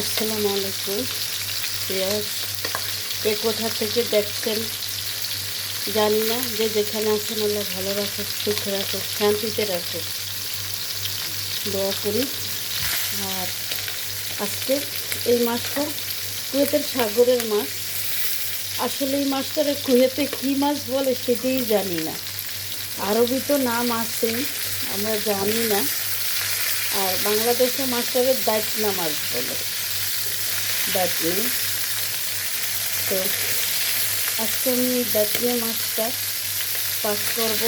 আসসালামু আলাইকুম। কে কোথা থেকে দেখছেন জানি না, যে যেখানে আছেন আল্লাহ ভালো রাখুক সুখে রাখুক, শান্তিতে রাখুক। দোয়া করি। আর আজকে এই মাছটা কুয়েতের সাগরের মাছ। আসলে এই মাছটারে কুয়েতে কী মাছ বলে সেটাই জানি না। আরবি তো নাম আছেই, আমরা জানি না। আর বাংলাদেশে মাছটাকে দাঁতনা মাছ বলে। দাঁতনি তো আজকে আমি দাঁতনি মাছটা পাস করব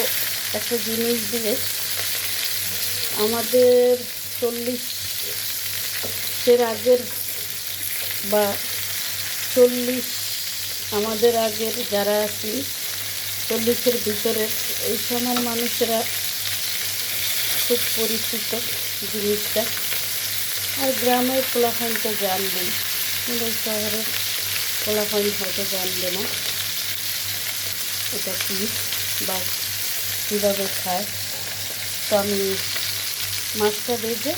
একটা জিনিস দিয়ে। আমাদের চল্লিশের আগের বা চল্লিশ আমাদের আগের যারা আছি, চল্লিশের ভিতরের এই সময়ের মানুষেরা খুব পরিচিত জিনিসটা। আর গ্রামের তো জানবেই। কিন্তু শহরের পোলাফাইন হয়তো জানবে না। এটা কী বা কীভাবে খায়? তো আমি মাছটা ভেজে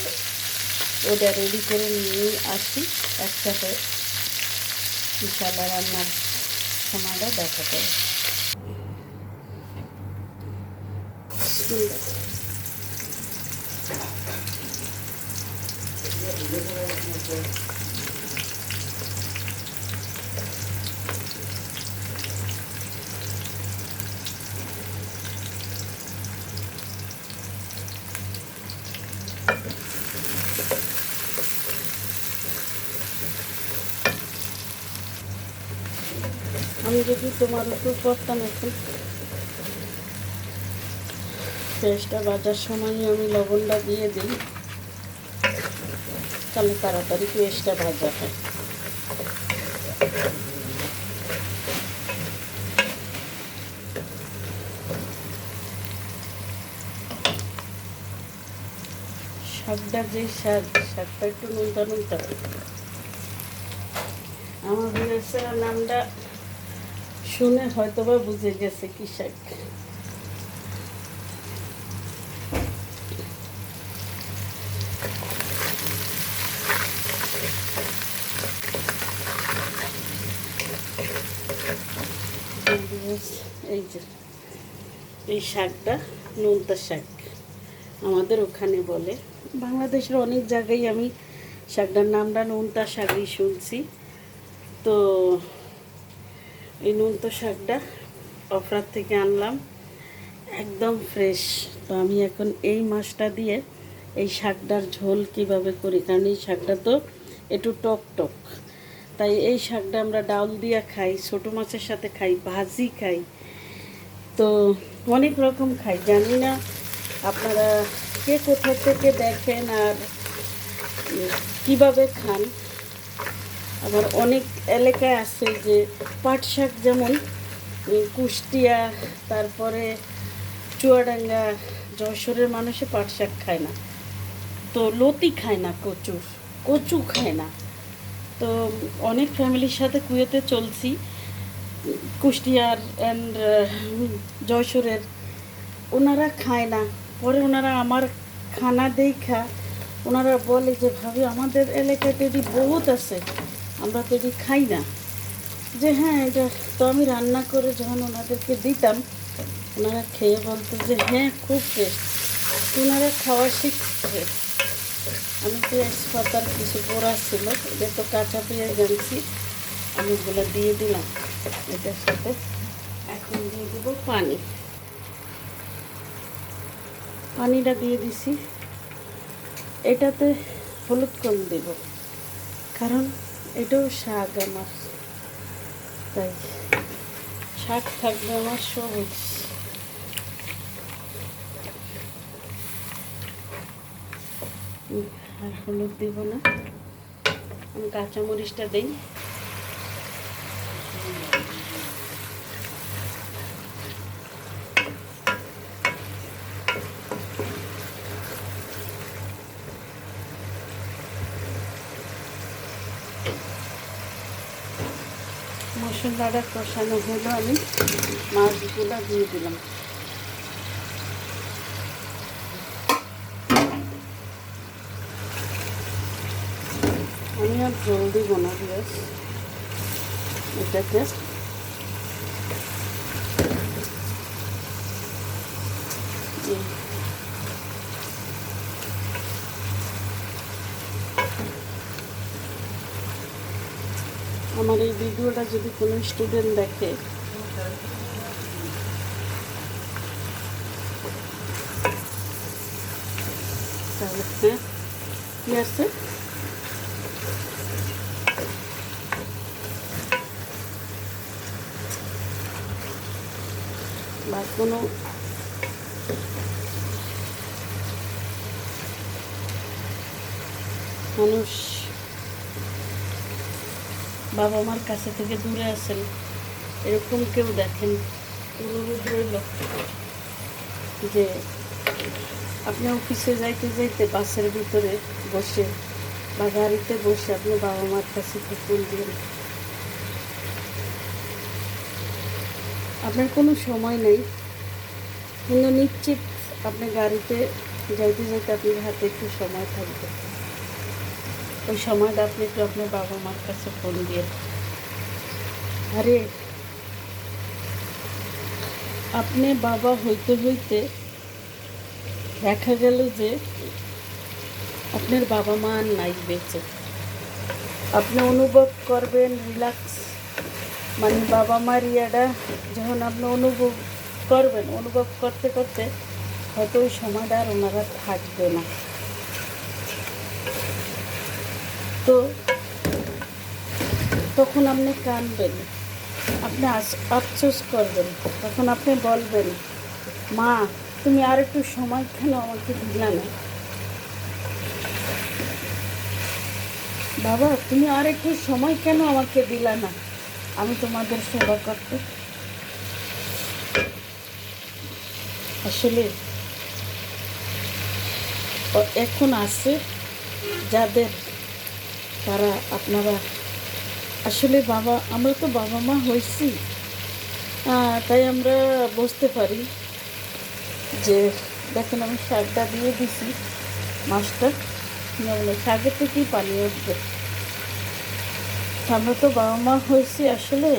ওটা রেডি করে নিয়ে আসি। একসাথে ইনশাল্লাহ রান্নার সময়টা হবে আমি যদি তোমার উপর করতাম এখন পেঁয়াজটা বাজার সময় আমি লবণটা দিয়ে দিই। তাহলে তাড়াতাড়ি পেঁয়াজটা ভাজা হয়। শাকটা যে শাক, শাকটা একটু নুনটা নুনটা আমার বিয়ের নামটা শুনে হয়তো বা বুঝে গেছে কি শাক। এই যে, এই শাকটা নোনতা শাক। আমাদের ওখানে বলে, বাংলাদেশের অনেক জায়গায় আমি শাকটার নামটা নোনতা শাকই শুনছি। তো এই নোনতা শাকটা অফরার থেকে আনলাম। একদম ফ্রেশ তো আমি এখন এই মাছটা দিয়ে এই শাকটার ঝোল কীভাবে করি? কারণ এই শাকটা তো একটু টক টক। তাই এই শাকটা আমরা ডাউল দিয়ে খাই, ছোটো মাছের সাথে খাই, ভাজি খাই। তো অনেক রকম খাই। জানি না আপনারা কে কোথা থেকে দেখেন আর কীভাবে খান। আবার অনেক এলাকায় আছে যে পাট শাক যেমন কুষ্টিয়া, তারপরে চুয়াডাঙ্গা, যশোরের মানুষে পাট শাক খায় না। তো লতি খায় না, কচুর, কচু খায় না। তো অনেক ফ্যামিলির সাথে কুয়েতে চলছি, কুষ্টিয়ার অ্যান্ড যশোরের। ওনারা খায় না। পরে ওনারা আমার খানা দেখা ওনারা বলে যে, ভাবি, আমাদের এলাকাতে এটি বহুত আছে আমরা তো খাই না। যে হ্যাঁ এটা তো আমি রান্না করে যখন ওনাদেরকে দিতাম, ওনারা খেয়ে বলতো যে হ্যাঁ খুব টেস্ট ওনারা খাওয়া শিখছে। আমি পেঁয়াজ পাতার কিছু পোড়া ছিল। এটা তো কাঁচা পেঁয়াজ আনছি। আমি ওগুলো দিয়ে দিলাম এটার সাথে। এখন দিয়ে দেবো পানি। পানিটা দিয়ে দিছি। এটাতে হলুদ কম দেব। কারণ এটাও শাক আমার। তাই, শাক থাকবে আমার সবুজ আর হলুদ দিব না। আমি কাঁচামরিচটা দিই। মশলাটা কষানো হলো আমি মাছগুলো দিয়ে দিলাম। আমি আর জলদি বানাবো ব্যাস। এটাকে এই আমার এই ভিডিওটা যদি কোনো স্টুডেন্ট দেখে তাহলে হ্যাঁ? আছে বা কোনো মানুষ বাবা মার কাছে থেকে দূরে আছেন। এরকম কেউ দেখেন অনুরোধ রইল যে আপনি অফিসে যাইতে যাইতে বাসের ভিতরে বসে বা গাড়িতে বসে আপনি বাবা মার কাছে ফুল দিন আপনার কোনো সময় নেই। কিন্তু নিশ্চিত আপনি গাড়িতে যাইতে যাইতে আপনার হাতে একটু সময় থাকবে। ওই সময়টা আপনি একটু আপনার বাবা মার কাছে ফোন দিয়ে আরে, আপনি বাবা হইতে হইতে দেখা গেল যে আপনার বাবা মা আর নাই বেঁচে। আপনি অনুভব করবেন রিল্যাক্স মানে বাবা মার ইয়াটা যখন আপনি অনুভব করবেন, অনুভব করতে করতে হয়তো ওই সময়টা আর ওনারা থাকবে না। তো তখন আপনি কানবেন, আপনি আফসোস করবেন, তখন আপনি বলবেন, মা, তুমি আর একটু সময় কেন আমাকে দিলা না? বাবা, তুমি আর একটু সময় কেন আমাকে দিলা না? আমি তোমাদের সেবা করতে। আসলে এখন আছে যাদের তারা আপনারা, আসলে বাবা, আমরা তো বাবা মা হয়েছি। তাই আমরা বুঝতে পারি যে, দেখেন আমি শাকটা দিয়ে দিছি মাছটা। শাকের থেকেই পানি উঠবে আমরা তো বাবা মা হয়েছি আসলে।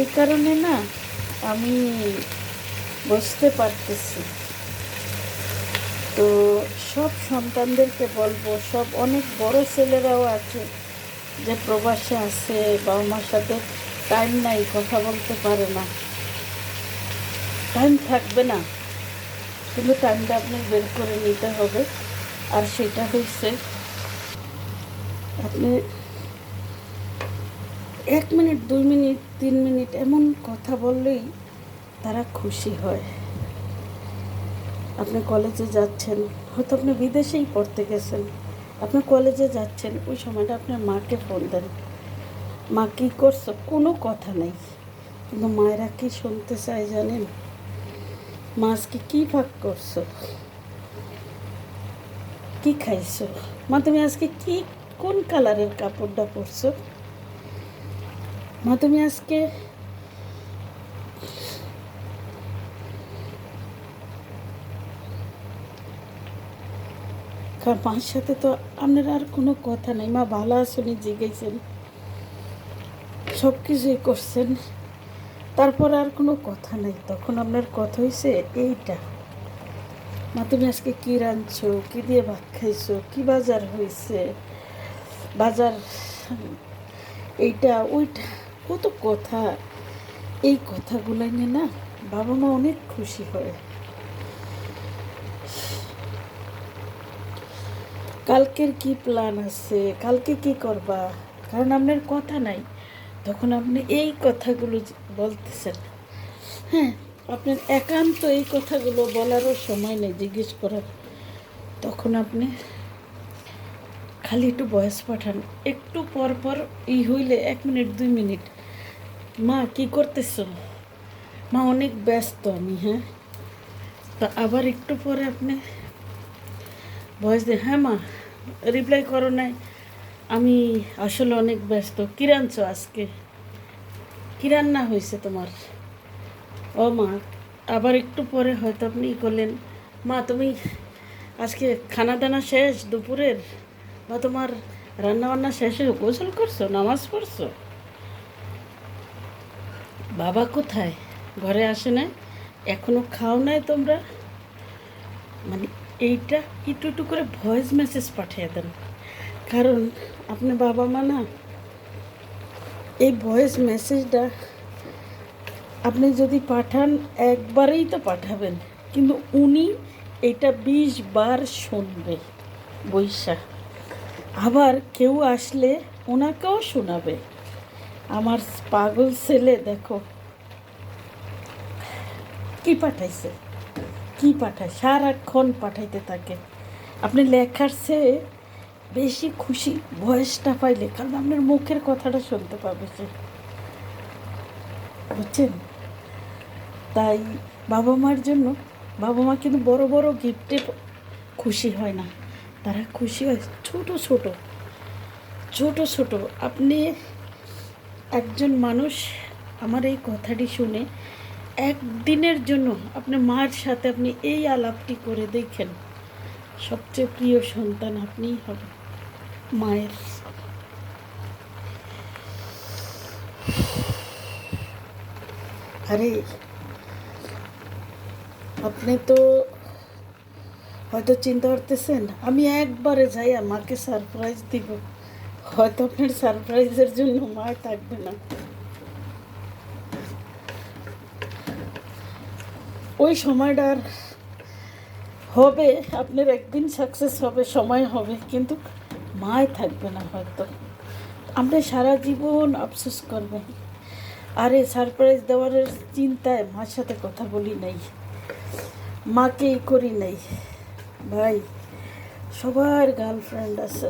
এই কারণে না, আমি বুঝতে পারতেছি। তো সব সন্তানদেরকে বলব, সব অনেক বড় ছেলেরাও আছে যে প্রবাসে আছে বাবা মার সাথে টাইম নাই, কথা বলতে পারে না। টাইম থাকবে না। কিন্তু টাইমটা আপনি বের করে নিতে হবে। আর সেটা হচ্ছে আপনি এক মিনিট, দুই মিনিট, তিন মিনিট এমন কথা বললেই তারা খুশি হয়। আপনি কলেজে যাচ্ছেন, হয়তো আপনি বিদেশেই পড়তে গেছেন। আপনি কলেজে যাচ্ছেন, ওই সময়টা আপনার মাকে ফোন দেন। মা কী করছ? কোনো কথা নেই। কিন্তু মায়েরা কি শুনতে চায় জানেন? মা আজকে কী ভাগ করছ? কি খাইছো? মা, তুমি আজকে কি, কোন কালারের কাপড়টা পরছো? মা, তুমি আজকে কারণ মার সাথে তো আপনার আর কোনো কথা নেই। মা ভালো আসনি জিজ্ঞেসেন সব কিছুই করছেন। তারপর আর কোনো কথা নেই। তখন আপনার কথা হয়েছে এইটা। মা, তুমি আজকে কী রাঁধছো? কী দিয়ে ভাত খাইছো? কী বাজার হয়েছে বাজার, এইটা, ওইটা কত কথা। এই কথাগুলো নিয়ে না বাবা মা অনেক খুশি হয়। কালকের কি প্ল্যান আছে? কালকে কি করবা? কারণ আপনার কথা নাই। তখন আপনি এই কথাগুলো বলতেছেন। হ্যাঁ আপনার একান্ত এই কথাগুলো বলারও সময় নেই জিজ্ঞেস করার। তখন আপনি খালি একটু বয়স পাঠান। একটু পর পর ই হইলে এক মিনিট, দুই মিনিট। মা, কি করতেছো? মা অনেক ব্যস্ত আমি হ্যাঁ? তা আবার একটু পরে আপনি বয়স দিয়ে হ্যাঁ মা। রিপ্লাই করো নাই। আমি আসলে অনেক ব্যস্ত। কী রাঁধছো আজকে? কী রান্না হয়েছে তোমার? ও মা, আবার একটু পরে হয়তো আপনি করলেন। মা, তুমি আজকে খানা দানা শেষ দুপুরের? বা তোমার রান্না বান্না শেষে গোসল করছ, নামাজ পড়ছো? বাবা কোথায়? ঘরে আসে না এখনও খাও নাই তোমরা? মানে এইটা একটু একটু করে ভয়েস মেসেজ পাঠিয়ে দেন। কারণ আপনি বাবা মা না, এই ভয়েস মেসেজটা আপনি যদি পাঠান, একবারেই তো পাঠাবেন। কিন্তু উনি এটা বিশ বার শুনবে, বৈশা। আবার কেউ আসলে ওনাকেও শোনাবে। আমার পাগল ছেলে, দেখো। কি পাঠাইছে? কি পাঠায়? সারাক্ষণ পাঠাইতে থাকে। আপনি লেখার চেয়ে বেশি খুশি ভয়েসটা পাইলে, কারণ আপনার মুখের কথাটা শুনতে পাবে সে। বুঝছেন? তাই বাবা মার জন্য, বাবা মা কিন্তু বড় বড় গিফটে খুশি হয় না। তারা খুশি হয় ছোট ছোট ছোট ছোট। আপনি একজন মানুষ, আমার এই কথাটি শুনে একদিনের জন্য আপনার মার সাথে আপনি এই আলাপটি করে দেখেন, সবচেয়ে প্রিয় সন্তান আপনিই হবেন, মায়ের। আরে, আপনি তো হয়তো চিন্তা করতেছেন, আমি একবারে যাই মাকে সারপ্রাইজ দিব। হয়তো আপনার সারপ্রাইজের জন্য মা থাকবে না। ওই সময়টার হবে, আপনার একদিন সাকসেস হবে, সময় হবে, কিন্তু মায় থাকবে না হয়তো। আপনি সারা জীবন আফসোস করবেন আরে সারপ্রাইজ দেওয়ার চিন্তায় মার সাথে কথা বলি নাই। মাকে করি নাই। ভাই, সবার গার্লফ্রেন্ড আছে।